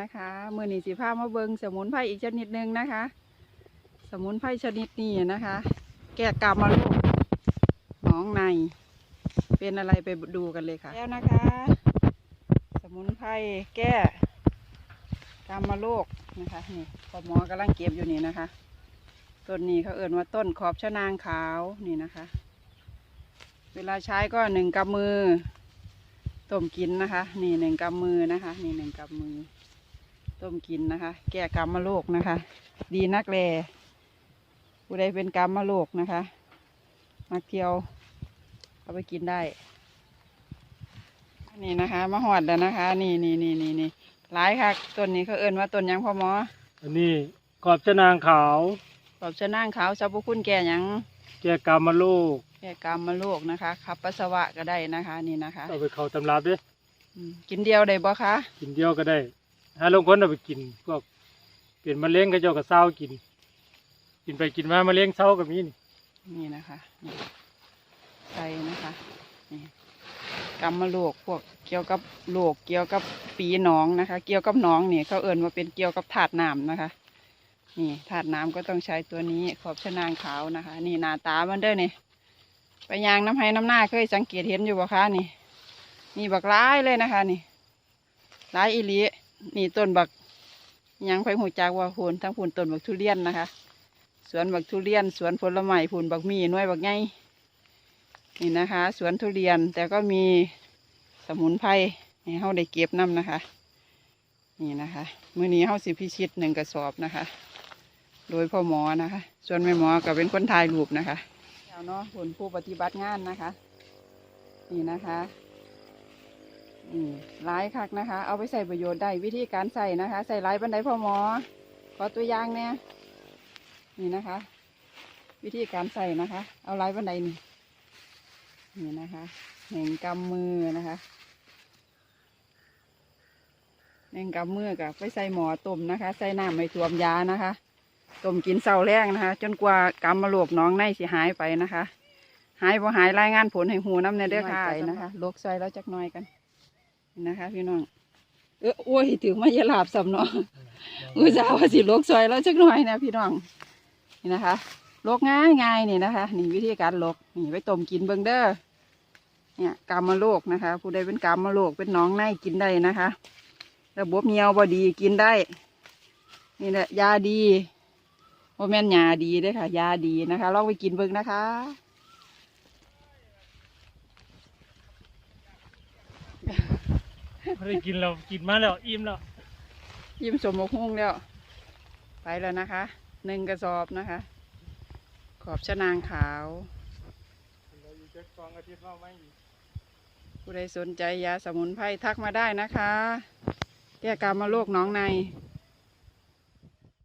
นะคะมือนีสีผ้ามาเบิงสมุนไพรอีกชนิดหนึ่งนะคะ สมุนไพรชนิดนี้นะคะ แก้กามาโรคหนองใน เป็นอะไรไปดูกันเลยค่ะแล้วนะคะ สมุนไพรแก้กามาโรคนะคะนี่พอหมอกำลังเก็บอยู่นี่นะคะต้นนี้เขาเอ่นว่าต้นขอบชะนางขาวนี่นะคะ เวลาใช้ก็หนึ่งกำมือต้มกินนะคะ นี่หนึ่งกำมือนะคะ นี่หนึ่งกำมือ ต้มกินนะคะ แก้กำมะโรคนะคะ ดีนักแลผู้ใดเป็นกำมะโรคนะคะมักเที่ยวเอาไปกินได้ นี่นะคะมะฮอดแล้วนะคะ นี่นี่นี่นี่นี่หลายค่ะต้นนี้เขาเอ่นว่าต้นหยังพ่อหมอ อันนี้กรอบชะนางขาวขอบชะนางขาวสรรพคุณแก่หยังแก้กามโรคแก่กำมะโรคนะคะขับปัสสาวะก็ได้นะคะ นี่นะคะเอาไปเข้าตำรับเด้วยอืมกินเดียวได้บ่คะกินเดียวก็ได้ ถ้าลงคนเอาไปกิน พวกเปลี่ยนมะเร็งก็เจ้าก็เศร้ากิน กินไปกินมามะเร็งเศร้าก็มีนี่นี่นะคะนี่ใส่นะคะนี่กำมะโรคพวกเกี่ยวกับโรคเกี่ยวกับปีหนองนะคะ เกี่ยวกับหนองเนี่ยเขาเอ่นว่าเป็นเกี่ยวกับถาดน้ำนะคะ นี่ถาดน้ำก็ต้องใช้ตัวนี้ขอบชะนางขาวนะคะ นี่หน้าตามันเด้อนี่ไปยางน้ำให้น้ำหน้าเคยสังเกตเห็นอยู่บ่คะนี่นี่บักร้ายเลยนะคะ นี่ร้ายอีหลี นี่ต้นบักยังไปหูจักว่าพูนทั้งพูนต้นบักทุเรียนนะคะ สวนบักทุเรียน สวนผลไม้พูนบักมีน่วยบักไงนี่นะคะ สวนทุเรียนแต่ก็มีสมุนไพรให้เฮาได้เก็บน้ำนะคะ นี่นะคะมื้อนี้เฮาสิพิชิตหนึ่งกระสอบนะคะ โดยพ่อหมอนะคะ ส่วนแม่หมอก็เป็นคนถ่ายรูปนะคะแล้วเนาะผลผู้ปฏิบัติงานนะคะ นี่นะคะนี่ หลายคักนะคะ เอาไปใส่ประโยชน์ได้วิธีการใส่นะคะ ใส่หลายบันไดพ่อหมอ ขอตัวอย่างเนี่ยนี่นะคะ วิธีการใส่นะคะ เอาหลายบันไดนี่นี่นะคะหนึ่งกำมือนะคะหนึ่งกำมือกับไปใส่หมอต้มนะคะ ใส่น้ำไม่ท่วมยานะคะต้มกินเสาแรงนะคะ จนกว่ากำมะโรคหน้องในสิหายไปนะคะ หายบ่หายรายงานผลให้หูน้ำในเด้อค่ะนะคะโรคซอยแล้วจักหน่อยกัน นี่นะคะ พี่น้อง เออโอ้ยถึงมาเยาลาบสำเนาะอุตส่าห์ว่าสิโรคซอยแล้วจักหน่อยนะพี่น้องนี่นะคะโรคง่ายง่ายๆนี่นะคะนี่วิธีการโรคนี่ไปต้มกินเบิ่งเด้อเนี่ยกามมาโรคนะคะ ผู้ใดเป็นกามมาโรคเป็นหน้องในกินได้นะคะ ระบบเหี่ยวบอดีกินได้นี่แหละยาดีโมแม่นยาดีเด้อค่ะ ยาดีนะคะ ลองไปกินเบิ่งนะคะ ไม่ได้กินแล้วกินมาแล้วอิ่มแล้วยิ้มสมบกหุ้งแล้ว ไปแล้วนะคะหนึ่งกระสอบนะคะ ขอบชะนางขาวเราอยู่จักสองอาทิตย์เราไม่อีกผู้ใดสนใจยาสมุนไพรทักมาได้นะคะ แก้กรรมโรคน้องใน